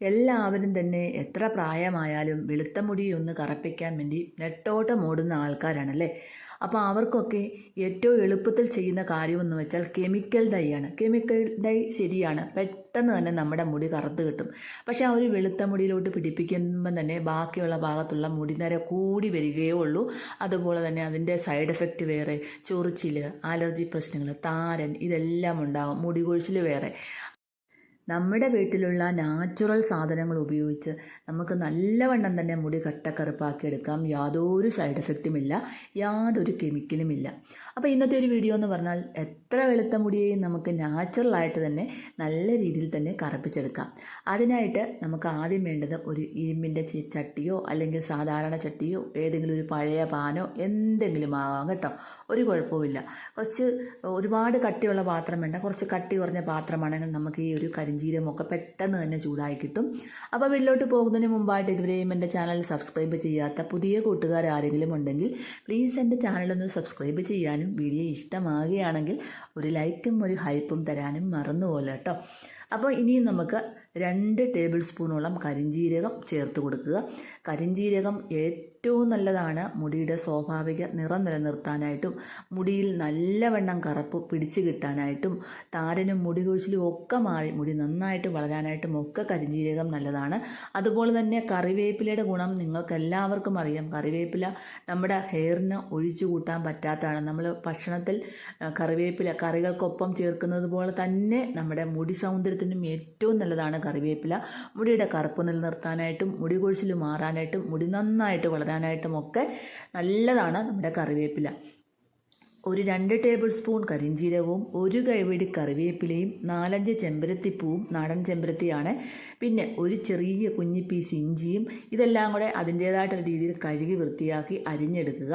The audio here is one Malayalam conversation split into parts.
എല്ലാവരും തന്നെ എത്ര പ്രായമായാലും വെളുത്ത മുടി ഒന്ന് കറപ്പിക്കാൻ വേണ്ടി നെട്ടോട്ടം ഓടുന്ന ആൾക്കാരാണല്ലേ? അപ്പോൾ അവർക്കൊക്കെ ഏറ്റവും എളുപ്പത്തിൽ ചെയ്യുന്ന കാര്യമെന്ന് വെച്ചാൽ കെമിക്കൽ ഡൈ ആണ്. കെമിക്കൽ ഡൈ ശരിയാണ്. പെട്ടെന്ന് തന്നെ നമ്മുടെ മുടി കറുത്ത് കിട്ടും. പക്ഷേ ആ ഒരു വെളുത്ത മുടിയിലോട്ട് പിടിപ്പിക്കുമ്പം തന്നെ ബാക്കിയുള്ള ഭാഗത്തുള്ള മുടി മുടിനര കൂടി വരികയേ ഉള്ളൂ. അതുപോലെ തന്നെ അതിന്റെ സൈഡ് എഫക്റ്റ് വേറെ ചൊറിച്ചിൽ അലർജി പ്രശ്നങ്ങൾ താരൻ ഇതെല്ലാം ഉണ്ടാകും മുടി കൊഴിച്ചിൽ വേറെ. നമ്മുടെ വീട്ടിലുള്ള നാച്ചുറൽ സാധനങ്ങൾ ഉപയോഗിച്ച് നമുക്ക് നല്ലവണ്ണം തന്നെ മുടി കട്ടക്കറുപ്പാക്കി എടുക്കാം. യാതൊരു സൈഡ് എഫക്റ്റും ഇല്ല. യാതൊരു കെമിക്കലും ഇല്ല. അപ്പോൾ ഇന്നത്തെ ഒരു വീഡിയോ എന്ന് പറഞ്ഞാൽ എത്ര വെളുത്ത മുടിയെയും നമുക്ക് നാച്ചുറലായിട്ട് തന്നെ നല്ല രീതിയിൽ തന്നെ കറുപ്പിച്ചെടുക്കാം. അതിനായിട്ട് നമുക്ക് ആദ്യം വേണ്ടത് ഒരു ഇരുമ്പിന്റെ ചട്ടിയോ അല്ലെങ്കിൽ സാധാരണ ചട്ടിയോ ഏതെങ്കിലും ഒരു പഴയ പാനോ എന്തെങ്കിലും ആവാം കേട്ടോ. ഒരു കുഴപ്പവുമില്ല. കുറച്ച് ഒരുപാട് കട്ടിയുള്ള പാത്രം വേണ്ട. കുറച്ച് കട്ടി കുറഞ്ഞ പാത്രമാണെങ്കിൽ നമുക്ക് ഈ ഒരു കരിഞ്ചീരമൊക്കെ പെട്ടെന്ന് തന്നെ ചൂടായി കിട്ടും. അപ്പോൾ വീട്ടിലോട്ട് പോകുന്നതിന് മുമ്പായിട്ട് ഇതുവരെയും എന്റെ ചാനൽ സബ്സ്ക്രൈബ് ചെയ്യാത്ത പുതിയ കൂട്ടുകാർ ആരെങ്കിലും ഉണ്ടെങ്കിൽ പ്ലീസ് എന്റെ ചാനലൊന്ന് സബ്സ്ക്രൈബ് ചെയ്യാനും വീഡിയോ ഇഷ്ടമാകുകയാണെങ്കിൽ ഒരു ലൈക്കും ഒരു ഹൈപ്പും തരാനും മറന്നുപോലെ കേട്ടോ അപ്പോൾ ഇനിയും നമുക്ക് രണ്ട് ടേബിൾ സ്പൂണോളം കരിഞ്ജീരകം ചേർത്ത് കൊടുക്കുക. കരിഞ്ജീരകം ഏറ്റവും നല്ലതാണ്. മുടിയുടെ സ്വാഭാവിക നിറം നിലനിർത്താനായിട്ടും മുടിയിൽ നല്ലവണ്ണം കറുപ്പ് പിടിച്ചു കിട്ടാനായിട്ടും താരനും മുടി കൊഴിച്ചിലും ഒക്കെ മാറി മുടി നന്നായിട്ട് വളരാനായിട്ടും ഒക്കെ കരിഞ്ജീരകം നല്ലതാണ്. അതുപോലെ തന്നെ കറിവേപ്പിലയുടെ ഗുണം നിങ്ങൾക്കെല്ലാവർക്കും അറിയാം. കറിവേപ്പില നമ്മുടെ ഹെയറിന് ഒഴിച്ചു കൂട്ടാൻ പറ്റാത്തതാണ്. നമ്മൾ ഭക്ഷണത്തിൽ കറിവേപ്പില കറികൾക്കൊപ്പം ചേർക്കുന്നത് പോലെ തന്നെ നമ്മുടെ മുടി സൗന്ദര്യത്തിനും ഏറ്റവും നല്ലതാണ്. കറിവേപ്പില മുടിയുടെ കറുപ്പ് നിലനിർത്താനായിട്ടും മുടി കൊഴിച്ചിൽ മാറാനായിട്ടും മുടി നന്നായിട്ട് വളരാനായിട്ടും ഒക്കെ നല്ലതാണ് നമ്മുടെ കറിവേപ്പില. ഒരു രണ്ട് ടേബിൾ സ്പൂൺ കരിഞ്ചീരകവും ഒരു കൈവടി കറിവേപ്പിലയും നാലഞ്ച് ചെമ്പരത്തിപ്പൂവും നാടൻ ചെമ്പരത്തിയാണ്. പിന്നെ ഒരു ചെറിയ കുഞ്ഞി പീസ് ഇഞ്ചിയും ഇതെല്ലാം കൂടെ അതിന്റേതായിട്ടുള്ള രീതിയിൽ കഴുകി വൃത്തിയാക്കി അരിഞ്ഞെടുക്കുക.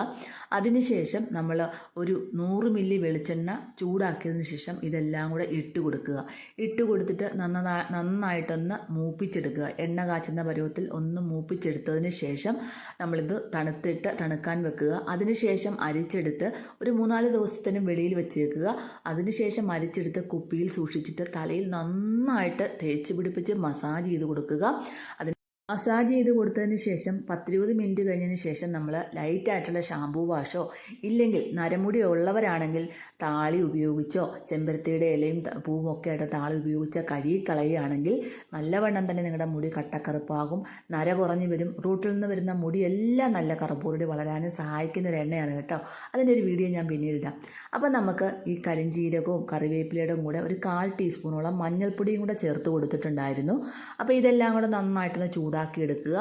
അതിനുശേഷം നമ്മൾ ഒരു നൂറ് മില്ലി വെളിച്ചെണ്ണ ചൂടാക്കിയതിന് ശേഷം ഇതെല്ലാം കൂടെ ഇട്ട് കൊടുക്കുക. ഇട്ട് കൊടുത്തിട്ട് നന്നാ നന്നായിട്ടൊന്ന് മൂപ്പിച്ചെടുക്കുക. എണ്ണ കാച്ചുന്ന പരുവത്തിൽ ഒന്ന് മൂപ്പിച്ചെടുത്തതിന് ശേഷം നമ്മളിത് തണുത്തിട്ട് തണുക്കാൻ വെക്കുക. അതിനുശേഷം അരിച്ചെടുത്ത് ഒരു മൂന്നാൽ ദിവസത്തിനും വെളിയിൽ വെച്ചേക്കുക. അതിനുശേഷം അരിച്ചെടുത്ത് കുപ്പിയിൽ സൂക്ഷിച്ചിട്ട് തലയിൽ നന്നായിട്ട് തേച്ച് പിടിപ്പിച്ച് മസാജ് ചെയ്ത് കൊടുക്കുക. അതിന് മസാജ് ചെയ്ത് കൊടുത്തതിന് ശേഷം പത്തിരുപത് മിനിറ്റ് കഴിഞ്ഞതിന് ശേഷം നമ്മൾ ലൈറ്റായിട്ടുള്ള ഷാമ്പൂ വാഷോ ഇല്ലെങ്കിൽ നരമുടി ഉള്ളവരാണെങ്കിൽ താളി ഉപയോഗിച്ചോ ചെമ്പരത്തിയുടെ ഇലയും പൂവും ഒക്കെ ആയിട്ട് താളി ഉപയോഗിച്ച കഴുകി കളയുകയാണെങ്കിൽ നല്ലവണ്ണം തന്നെ നിങ്ങളുടെ മുടി കട്ടക്കറുപ്പാകും. നര കുറഞ്ഞു വരും. റൂട്ടിൽ നിന്ന് വരുന്ന മുടി എല്ലാം നല്ല കറുപ്പോടി വളരാനും സഹായിക്കുന്ന ഒരു എണ്ണയാണ് കേട്ടോ. അതിന്റെ ഒരു വീഡിയോ ഞാൻ പിന്നീട് ഇടാം അപ്പോൾ നമുക്ക് ഈ കരിഞ്ചീരകവും കറിവേപ്പിലയുടെ കൂടെ ഒരു കാൽ ടീസ്പൂണോളം മഞ്ഞൾപ്പൊടിയും കൂടെ ചേർത്ത് കൊടുത്തിട്ടുണ്ടായിരുന്നു. അപ്പോൾ ഇതെല്ലാം കൂടെ നന്നായിട്ടൊന്ന് ചൂടാക്കി എടുക്കുക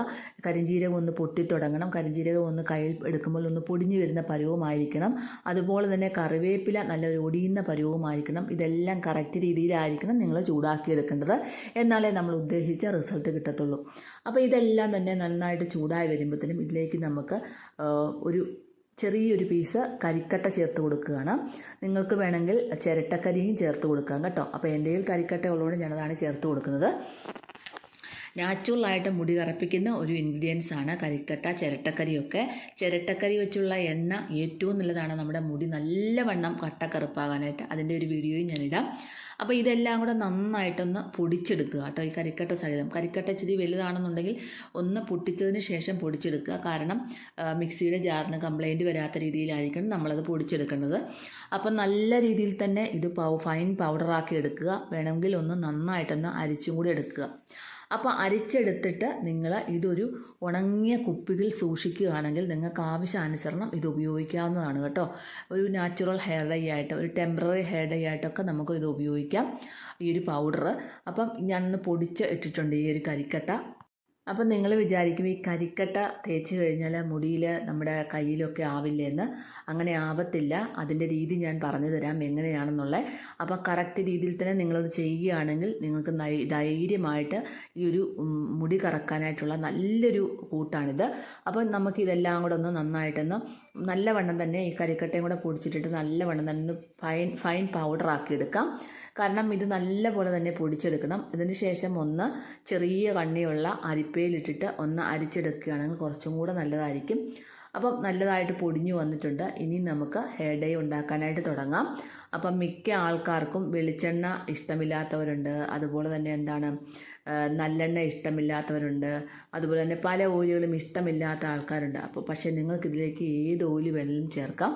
കരിഞ്ജീരകം ഒന്ന് പൊട്ടിത്തുടങ്ങണം. കരിഞ്ജീരകം ഒന്ന് കയ്യിൽ എടുക്കുമ്പോൾ ഒന്ന് പൊടിഞ്ഞു വരുന്ന പരുവമായിരിക്കണം. അതുപോലെ തന്നെ കറിവേപ്പില നല്ലൊരു ഒടിയുന്ന പരുവമായിരിക്കണം. ഇതെല്ലാം കറക്റ്റ് രീതിയിലായിരിക്കണം നിങ്ങൾ ചൂടാക്കി എടുക്കേണ്ടത് എന്നാലേ നമ്മൾ ഉദ്ദേശിച്ച റിസൾട്ട് കിട്ടത്തുള്ളൂ. അപ്പോൾ ഇതെല്ലാം തന്നെ നന്നായിട്ട് ചൂടായി വരുമ്പോഴത്തേനും ഇതിലേക്ക് നമുക്ക് ഒരു ചെറിയൊരു പീസ് കരിക്കട്ട ചേർത്ത് കൊടുക്കുകയാണ്. നിങ്ങൾക്ക് വേണമെങ്കിൽ ചിരട്ടക്കരിയും ചേർത്ത് കൊടുക്കാം കേട്ടോ. അപ്പോൾ എന്റെ കയ്യിൽ കരിക്കട്ട ഉള്ളതുകൊണ്ട് ഞാനതാണ് ചേർത്ത് കൊടുക്കുന്നത്. നാച്ചുറലായിട്ട് മുടി കറപ്പിക്കുന്ന ഒരു ഇൻഗ്രീഡിയൻസ് ആണ് കരിക്കട്ട ചിരട്ടക്കറിയൊക്കെ. ചിരട്ടക്കറി വെച്ചുള്ള എണ്ണ ഏറ്റവും നല്ലതാണ്. നമ്മുടെ മുടി നല്ലവണ്ണം കട്ടക്കറുപ്പാകാനായിട്ട് അതിന്റെ ഒരു വീഡിയോയും ഞാനിടാം. അപ്പോൾ ഇതെല്ലാം കൂടെ നന്നായിട്ടൊന്ന് പൊടിച്ചെടുക്കുക കേട്ടോ ഈ കരിക്കട്ട സഹിതം. കരിക്കട്ട ഇച്ചിരി വലുതാണെന്നുണ്ടെങ്കിൽ ഒന്ന് പൊട്ടിച്ചതിന് ശേഷം പൊടിച്ചെടുക്കുക. കാരണം മിക്സിയുടെ ജാറിന് കംപ്ലൈന്റ് വരാത്ത രീതിയിലായിരിക്കണം നമ്മളത് പൊടിച്ചെടുക്കേണ്ടത്. അപ്പം നല്ല രീതിയിൽ തന്നെ ഇത് ഫൈൻ പൗഡറാക്കി എടുക്കുക. വേണമെങ്കിൽ ഒന്ന് നന്നായിട്ടൊന്ന് അരിച്ചും കൂടി എടുക്കുക. അപ്പോൾ അരിച്ചെടുത്തിട്ട് നിങ്ങൾ ഇതൊരു ഉണങ്ങിയ കുപ്പികൾ സൂക്ഷിക്കുകയാണെങ്കിൽ നിങ്ങൾക്ക് ആവശ്യാനുസരണം ഇത് ഉപയോഗിക്കാവുന്നതാണ് കേട്ടോ. ഒരു നാച്ചുറൽ ഹെയർ ഡൈ ആയിട്ട് ഒരു ടെമ്പററി ഹെയർ ഡൈ ആയിട്ടൊക്കെ നമുക്ക് ഇത് ഉപയോഗിക്കാം. ഈ ഒരു പൗഡർ അപ്പം ഞാനൊന്ന് പൊടിച്ച് ഇട്ടിട്ടുണ്ട് ഈ ഒരു കരിക്കട്ട. അപ്പം നിങ്ങൾ വിചാരിക്കും ഈ കരിക്കട്ട തേച്ച് കഴിഞ്ഞാൽ മുടിയിൽ നമ്മുടെ കയ്യിലൊക്കെ ആവില്ലെന്ന്. അങ്ങനെ ആവത്തില്ല. അതിന്റെ രീതി ഞാൻ പറഞ്ഞു തരാം എങ്ങനെയാണെന്നുള്ളത് അപ്പം കറക്റ്റ് രീതിയിൽ തന്നെ നിങ്ങളത് ചെയ്യുകയാണെങ്കിൽ നിങ്ങൾക്ക് ധൈര്യമായിട്ട് ഈ ഒരു മുടി കറക്കാനായിട്ടുള്ള നല്ലൊരു കൂട്ടാണിത്. അപ്പം നമുക്ക് ഇതെല്ലാം കൂടെ ഒന്ന് നന്നായിട്ടൊന്ന് നല്ലവണ്ണം തന്നെ ഈ കരിക്കട്ടയും കൂടെ പൊടിച്ചിട്ടിട്ട് നല്ലവണ്ണം തന്നെ ഒന്ന് ഫൈൻ ഫൈൻ പൗഡറാക്കി എടുക്കാം കാരണം ഇത് നല്ലപോലെ തന്നെ പൊടിച്ചെടുക്കണം. ഇതിന് ശേഷം ഒന്ന് ചെറിയ കണ്ണിയുള്ള അരിപ്പയിലിട്ടിട്ട് ഒന്ന് അരിച്ചെടുക്കുകയാണെങ്കിൽ കുറച്ചും കൂടെ നല്ലതായിരിക്കും. അപ്പം നല്ലതായിട്ട് പൊടിഞ്ഞു വന്നിട്ടുണ്ട്. ഇനി നമുക്ക് ഹെയർ ഡേ ഉണ്ടാക്കാനായിട്ട് തുടങ്ങാം. അപ്പം മിക്ക ആൾക്കാർക്കും വെളിച്ചെണ്ണ ഇഷ്ടമില്ലാത്തവരുണ്ട്. അതുപോലെ തന്നെ എന്താണ് നല്ലെണ്ണ ഇഷ്ടമില്ലാത്തവരുണ്ട്. അതുപോലെ തന്നെ പല ഓയിലുകളും ഇഷ്ടമില്ലാത്ത ആൾക്കാരുണ്ട്. അപ്പോൾ പക്ഷേ നിങ്ങൾക്ക് ഇതിലേക്ക് ഏത് ഓയിൽ വേണമെങ്കിലും ചേർക്കാം.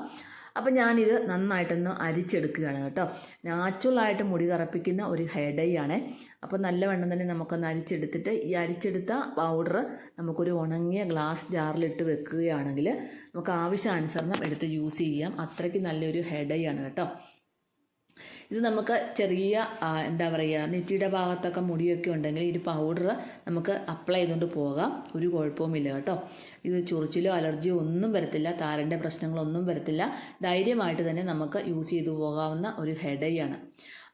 അപ്പം ഞാനിത് നന്നായിട്ടൊന്ന് അരിച്ചെടുക്കുകയാണ് കേട്ടോ. നാച്ചുറലായിട്ട് മുടി കറപ്പിക്കുന്ന ഒരു ഹെയർ ഡൈ ആണ്. അപ്പോൾ നല്ലവണ്ണം തന്നെ നമുക്കൊന്ന് അരിച്ചെടുത്തിട്ട് ഈ അരിച്ചെടുത്ത പൗഡർ നമുക്കൊരു ഉണങ്ങിയ ഗ്ലാസ് ജാറിലിട്ട് വെക്കുകയാണെങ്കിൽ നമുക്ക് ആവശ്യാനുസരണം എടുത്ത് യൂസ് ചെയ്യാം. അത്രയ്ക്ക് നല്ലൊരു ഹെയർ ഡൈ ആണ് കേട്ടോ. ഇത് നമുക്ക് ചെറിയ എന്താ പറയുക നെറ്റിയുടെ ഭാഗത്തൊക്കെ മുടിയൊക്കെ ഉണ്ടെങ്കിൽ ഈ പൗഡർ നമുക്ക് അപ്ലൈ ചെയ്തുകൊണ്ട് പോകാം. ഒരു കുഴപ്പവുമില്ല കേട്ടോ. ഇത് ചൊറിച്ചിലോ അലർജിയോ ഒന്നും വരത്തില്ല. താരന്റെ പ്രശ്നങ്ങളൊന്നും വരത്തില്ല. ധൈര്യമായിട്ട് തന്നെ നമുക്ക് യൂസ് ചെയ്തു പോകാവുന്ന ഒരു ഹെഡ് ആണ്.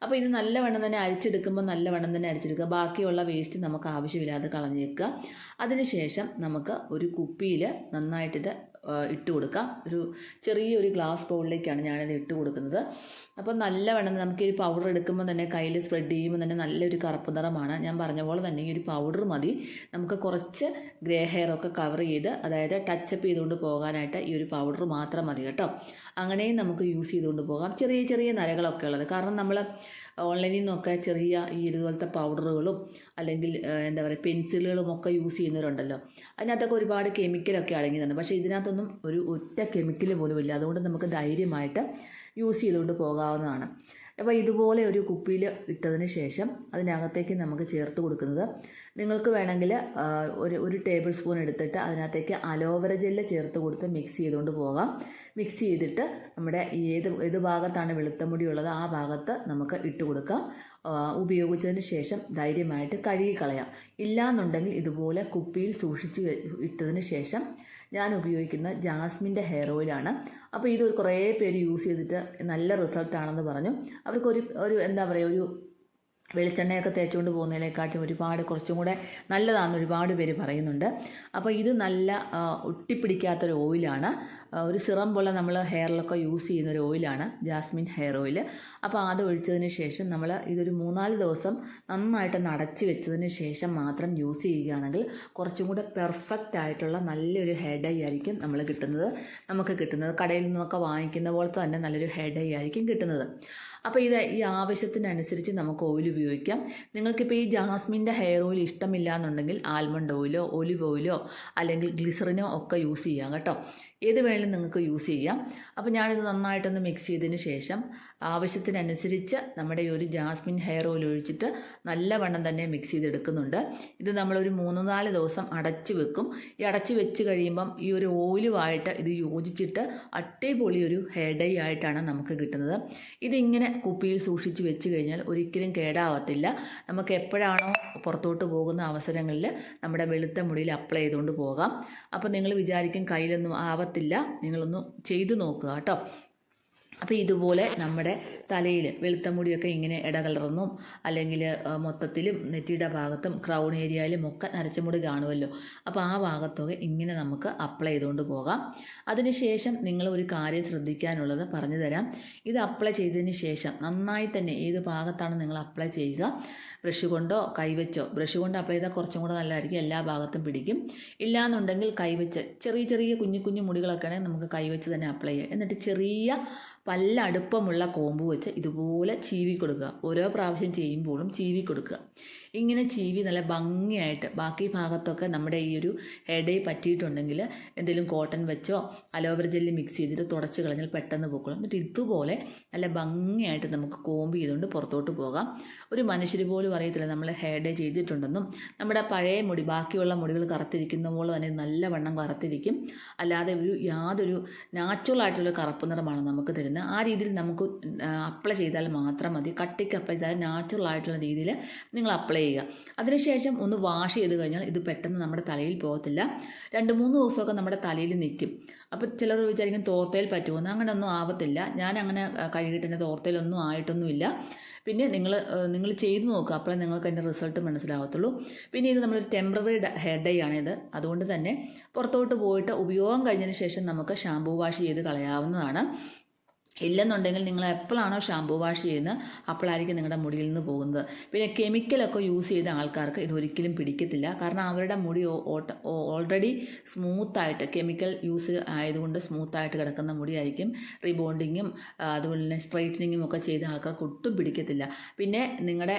അപ്പോൾ ഇത് നല്ലവണ്ണം തന്നെ അരിച്ചെടുക്കുമ്പോൾ നല്ലവണ്ണം തന്നെ അരിച്ചെടുക്കുക. ബാക്കിയുള്ള വേസ്റ്റ് നമുക്ക് ആവശ്യമില്ലാതെ കളഞ്ഞേക്കുക. അതിനുശേഷം നമുക്ക് ഒരു കുപ്പിയിൽ നന്നായിട്ടിത് ഇട്ട് കൊടുക്കാം. ഒരു ചെറിയൊരു ഗ്ലാസ് ബൗളിലേക്കാണ് ഞാനത് ഇട്ട് കൊടുക്കുന്നത്. അപ്പോൾ നല്ലവണ്ണം നമുക്ക് ഈ പൗഡർ എടുക്കുമ്പോൾ തന്നെ കയ്യിൽ സ്പ്രെഡ് ചെയ്യുമ്പോൾ തന്നെ നല്ലൊരു കറുപ്പ് നിറമാണ്. ഞാൻ പറഞ്ഞ പോലെ തന്നെ ഈ ഒരു പൗഡർ മതി. നമുക്ക് കുറച്ച് ഗ്രേ ഹെയർ ഒക്കെ കവർ ചെയ്ത് അതായത് ടച്ചപ്പ് ചെയ്തുകൊണ്ട് പോകാനായിട്ട് ഈ ഒരു പൗഡർ മാത്രം മതി കേട്ടോ. അങ്ങനെയും നമുക്ക് യൂസ് ചെയ്തുകൊണ്ട് പോകാം. ചെറിയ ചെറിയ നരകളൊക്കെ ഉള്ളത്. കാരണം നമ്മൾ ഓൺലൈനിൽ നിന്നൊക്കെ ചെറിയ ഈ ഇതുപോലത്തെ പൗഡറുകളും അല്ലെങ്കിൽ എന്താ പറയുക പെൻസിലുകളും ഒക്കെ യൂസ് ചെയ്യുന്നവരുണ്ടല്ലോ. അതിനകത്തൊക്കെ ഒരുപാട് കെമിക്കലൊക്കെ അടങ്ങിയതാണ് പക്ഷേ ഇതിനകത്തൊന്നും ഒരു ഒറ്റ കെമിക്കൽ പോലും ഇല്ല അതുകൊണ്ട് നമുക്ക് ധൈര്യമായിട്ട് യൂസ് ചെയ്തുകൊണ്ട് പോകാവുന്നതാണ്. അപ്പോൾ ഇതുപോലെ ഒരു കുപ്പിയിൽ ഇട്ടതിന് ശേഷം അതിനകത്തേക്ക് നമുക്ക് ചേർത്ത് കൊടുക്കുന്നത്. നിങ്ങൾക്ക് വേണമെങ്കിൽ ഒരു ഒരു ടേബിൾ സ്പൂൺ എടുത്തിട്ട് അതിനകത്തേക്ക് അലോവര ജെല്ല് ചേർത്ത് കൊടുത്ത് മിക്സ് ചെയ്തുകൊണ്ട് പോകാം. മിക്സ് ചെയ്തിട്ട് നമ്മുടെ ഏത് ഏത് ഭാഗത്താണ് വെളുത്ത മുടി ഉള്ളത് ആ ഭാഗത്ത് നമുക്ക് ഇട്ട് കൊടുക്കാം. ഉപയോഗിച്ചതിന് ശേഷം ധൈര്യമായിട്ട് കഴുകി കളയാം ഇല്ലാന്നുണ്ടെങ്കിൽ ഇതുപോലെ കുപ്പിയിൽ സൂക്ഷിച്ച് ഇട്ടതിന് ശേഷം ഞാൻ ഉപയോഗിക്കുന്ന ജാസ്മിന്റെ ഹെയർ ഓയിലാണ് അപ്പോൾ ഇത് കുറേ പേര് യൂസ് ചെയ്തിട്ട് നല്ല റിസൾട്ടാണെന്ന് പറഞ്ഞു. അവർക്കൊരു ഒരു എന്താ പറയുക ഒരു വെളിച്ചെണ്ണയൊക്കെ തേച്ചുകൊണ്ട് പോകുന്നതിനെക്കാട്ടും ഒരുപാട് കുറച്ചും കൂടെ നല്ലതാണെന്ന് ഒരുപാട് പേര് പറയുന്നുണ്ട്. അപ്പോൾ ഇത് നല്ല ഒട്ടിപ്പിടിക്കാത്തൊരു ഓയിലാണ് ഒരു സിറം പോലെ നമ്മൾ ഹെയറിലൊക്കെ യൂസ് ചെയ്യുന്ന ഒരു ഓയിലാണ് ജാസ്മിൻ ഹെയർ ഓയിൽ. അപ്പോൾ അത് ഒഴിച്ചതിന് ശേഷം നമ്മൾ ഇതൊരു മൂന്നാൽ ദിവസം നന്നായിട്ട് നടച്ച് വെച്ചതിന് ശേഷം മാത്രം യൂസ് ചെയ്യുകയാണെങ്കിൽ കുറച്ചും കൂടെ പെർഫെക്റ്റ് ആയിട്ടുള്ള നല്ലൊരു ഹെഡ് ഡൈ ആയിരിക്കും നമ്മൾ കിട്ടുന്നത്. നമുക്ക് കിട്ടുന്നത് കടയിൽ നിന്നൊക്കെ വാങ്ങിക്കുന്ന പോലത്തെ തന്നെ നല്ലൊരു ഹെഡ് ഡൈ ആയിരിക്കും കിട്ടുന്നത്. അപ്പോൾ ഇത് ഈ ആവശ്യത്തിനനുസരിച്ച് നമുക്ക് ഓയിൽ ഉപയോഗിക്കാം. നിങ്ങൾക്കിപ്പോൾ ഈ ജാസ്മിന്റെ ഹെയർ ഓയിൽ ഇഷ്ടമില്ല എന്നുണ്ടെങ്കിൽ ആൽമണ്ട് ഓയിലോ ഒലിവ് ഓയിലോ അല്ലെങ്കിൽ ഗ്ലിസറിനോ ഒക്കെ യൂസ് ചെയ്യാം കേട്ടോ. ഏത് വേണമെങ്കിലും നിങ്ങൾക്ക് യൂസ് ചെയ്യാം. അപ്പോൾ ഞാനിത് നന്നായിട്ടൊന്ന് മിക്സ് ചെയ്തതിന് ശേഷം ആവശ്യത്തിനനുസരിച്ച് നമ്മുടെ ഈ ഒരു ജാസ്മിൻ ഹെയർ ഓയിൽ ഒഴിച്ചിട്ട് നല്ലവണ്ണം തന്നെ മിക്സ് ചെയ്തെടുക്കുന്നുണ്ട്. ഇത് നമ്മളൊരു മൂന്ന് നാല് ദിവസം അടച്ച് വെക്കും. ഈ അടച്ച് വെച്ച് കഴിയുമ്പം ഈ ഒരു ഓയിലുമായിട്ട് ഇത് യോജിച്ചിട്ട് അട്ടേപൊളി ഒരു ഹെയർ ഡൈ ആയിട്ടാണ് നമുക്ക് കിട്ടുന്നത്. ഇതിങ്ങനെ കുപ്പിയിൽ സൂക്ഷിച്ച് വെച്ച് കഴിഞ്ഞാൽ ഒരിക്കലും കേടാവത്തില്ല. നമുക്ക് എപ്പോഴാണോ പുറത്തോട്ട് പോകുന്ന അവസരങ്ങളിൽ നമ്മുടെ വെളുത്ത മുടിയിൽ അപ്ലൈ ചെയ്തുകൊണ്ട് പോകാം. അപ്പോൾ നിങ്ങൾ വിചാരിക്കും കയ്യിലൊന്നും ആവത്തില്ല നിങ്ങളൊന്ന് ചെയ്തു നോക്കുക കേട്ടോ. അപ്പോൾ ഇതുപോലെ നമ്മുടെ തലയിൽ വെളുത്ത മുടിയൊക്കെ ഇങ്ങനെ ഇടകലർന്നും അല്ലെങ്കിൽ മൊത്തത്തിലും നെറ്റിയുടെ ഭാഗത്തും ക്രൗൺ ഏരിയയിലും ഒക്കെ നരച്ച മുടി കാണുമല്ലോ. അപ്പോൾ ആ ഭാഗത്തൊക്കെ ഇങ്ങനെ നമുക്ക് അപ്ലൈ ചെയ്തുകൊണ്ട് പോകാം. അതിനുശേഷം നിങ്ങൾ ഒരു കാര്യം ശ്രദ്ധിക്കാനുള്ളത് പറഞ്ഞു തരാം. ഇത് അപ്ലൈ ചെയ്തതിന് ശേഷം നന്നായി തന്നെ ഏത് ഭാഗത്താണ് നിങ്ങൾ അപ്ലൈ ചെയ്യുക? ബ്രഷ് കൊണ്ടോ കൈവച്ചോ? ബ്രഷ് കൊണ്ട് അപ്ലൈ ചെയ്താൽ കുറച്ചും കൂടെ നല്ലതായിരിക്കും. എല്ലാ ഭാഗത്തും പിടിക്കും. ഇല്ലാന്നുണ്ടെങ്കിൽ കൈവച്ച് ചെറിയ ചെറിയ കുഞ്ഞു കുഞ്ഞു മുടികളൊക്കെ ആണെങ്കിൽ നമുക്ക് കൈവച്ച് തന്നെ അപ്ലൈ ചെയ്യാം. എന്നിട്ട് ചെറിയ പല്ലടുപ്പമുള്ള കോമ്പ് വെച്ച് ഇതുപോലെ ചീവി കൊടുക്കുക ഓരോ പ്രാവശ്യം ചെയ്യുമ്പോഴും ചീവി കൊടുക്കുക ഇങ്ങനെ ചീവി നല്ല ഭംഗിയായിട്ട് ബാക്കി ഭാഗത്തൊക്കെ നമ്മുടെ ഈ ഒരു ഹെഡേ പറ്റിയിട്ടുണ്ടെങ്കിൽ എന്തെങ്കിലും കോട്ടൺ വെച്ചോ അലോവർ ജെല്ലി മിക്സ് ചെയ്തിട്ട് തുടച്ച് കളഞ്ഞാൽ പെട്ടെന്ന് പൊക്കോളും. എന്നിട്ട് ഇതുപോലെ നല്ല ഭംഗിയായിട്ട് നമുക്ക് കോമ്പ് ചെയ്തുകൊണ്ട് പുറത്തോട്ട് പോകാം. ഒരു മനുഷ്യർ പോലും അറിയത്തില്ല നമ്മൾ ഹെയർ ഡേ ചെയ്തിട്ടുണ്ടെന്നും നമ്മുടെ പഴയ മുടി ബാക്കിയുള്ള മുടികൾ കറുത്തിരിക്കുന്ന പോലെ തന്നെ നല്ല വണ്ണം കറുത്തിരിക്കും. അല്ലാതെ ഒരു യാതൊരു നാച്ചുറൽ ആയിട്ടുള്ള കറുപ്പ് നിറമാണ് നമുക്ക് തരുന്നത്. ആ രീതിയിൽ നമുക്ക് അപ്ലൈ ചെയ്താൽ മാത്രം മതി. കട്ടിക്ക് അപ്ലൈ ചെയ്താൽ നാച്ചുറൽ ആയിട്ടുള്ള രീതിയിൽ നിങ്ങൾ അപ്ലൈ ചെയ്യുക. അതിനുശേഷം ഒന്ന് വാഷ് ചെയ്ത് കഴിഞ്ഞാൽ ഇത് പെട്ടെന്ന് നമ്മുടെ തലയിൽ പോകത്തില്ല. രണ്ട് മൂന്ന് ദിവസമൊക്കെ നമ്മുടെ തലയിൽ നിൽക്കും. അപ്പോൾ ചിലർ വിചാരിക്കും തോർത്തയിൽ പറ്റുമെന്ന് അങ്ങനെ ഒന്നും ആവത്തില്ല. ഞാൻ അങ്ങനെ ആ, കഴുകിയിട്ട് എന്റെ തോർത്തയിലൊന്നും ആയിട്ടൊന്നുമില്ല. പിന്നെ നിങ്ങൾ നിങ്ങൾ ചെയ്തു നോക്കുക. അപ്പോഴേ നിങ്ങൾക്ക് അതിന്റെ റിസൾട്ട് മനസ്സിലാവത്തുള്ളൂ. പിന്നെ ഇത് നമ്മളൊരു ടെമ്പററി ഹെയർ ഡൈ ആണിത് അതുകൊണ്ട് തന്നെ പുറത്തോട്ട് പോയിട്ട് ഉപയോഗം കഴിഞ്ഞതിന് ശേഷം നമുക്ക് ഷാമ്പൂ വാഷ് ചെയ്ത് കളയാവുന്നതാണ്. ഇല്ലെന്നുണ്ടെങ്കിൽ നിങ്ങൾ എപ്പോഴാണോ ഷാമ്പൂ വാഷ് ചെയ്യുന്നത് അപ്പോഴായിരിക്കും നിങ്ങളുടെ മുടിയിൽ നിന്ന് പോകുന്നത്. പിന്നെ കെമിക്കലൊക്കെ യൂസ് ചെയ്ത ആൾക്കാർക്ക് ഇതൊരിക്കലും പിടിക്കത്തില്ല. കാരണം അവരുടെ മുടി ഓൾറെഡി സ്മൂത്തായിട്ട് കെമിക്കൽ യൂസ് ആയതുകൊണ്ട് സ്മൂത്തായിട്ട് കിടക്കുന്ന മുടിയായിരിക്കും റീബോണ്ടിങ്ങും അതുപോലെ തന്നെ സ്ട്രൈറ്റനിങ്ങും ഒക്കെ ചെയ്ത ആൾക്കാർക്ക് ഒട്ടും പിടിക്കത്തില്ല. പിന്നെ നിങ്ങളുടെ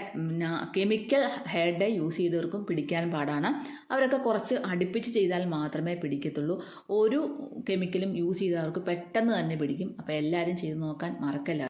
കെമിക്കൽ ഹെയർ ഡേ യൂസ് ചെയ്തവർക്കും പിടിക്കാൻ പാടാണ്. അവരൊക്കെ കുറച്ച് അടുപ്പിച്ച് ചെയ്താൽ മാത്രമേ പിടിക്കത്തുള്ളൂ. ഒരു കെമിക്കലും യൂസ് ചെയ്തവർക്ക് പെട്ടെന്ന് തന്നെ പിടിക്കും. അപ്പോൾ എല്ലാവരും ചെയ്ത് നോക്കാൻ മറക്കല്ല.